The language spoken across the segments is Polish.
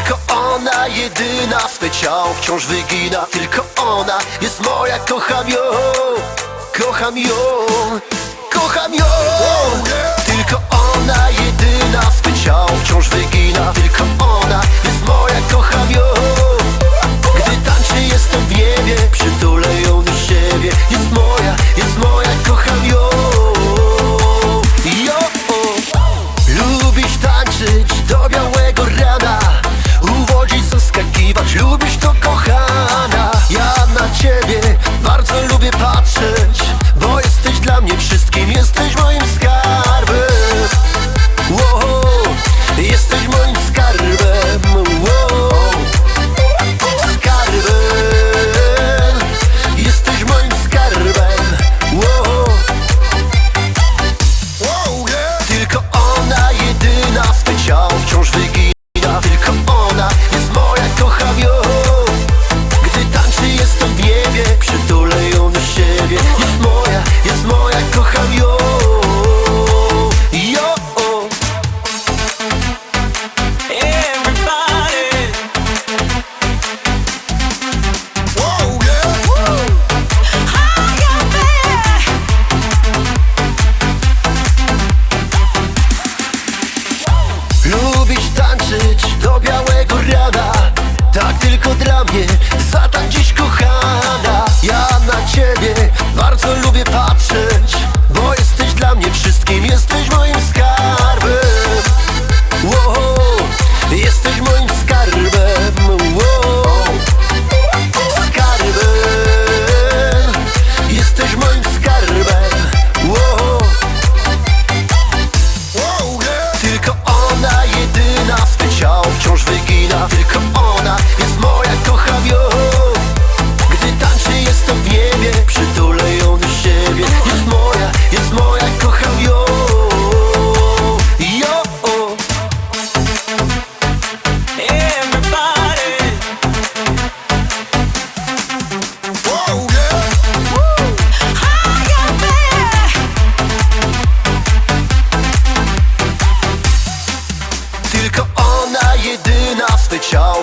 Tylko ona jedyna swe ciało wciąż wygina. Tylko ona jest moja, kocham ją. Kocham ją, kocham ją. Tylko ona jedyna w bardzo lubię pa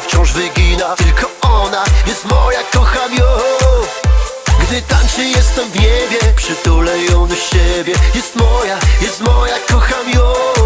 wciąż wygina Tylko ona jest moja, kocham ją. Gdy tańczy jestem w niebie Przytulę ją do siebie. Jest moja, jest moja, kocham ją.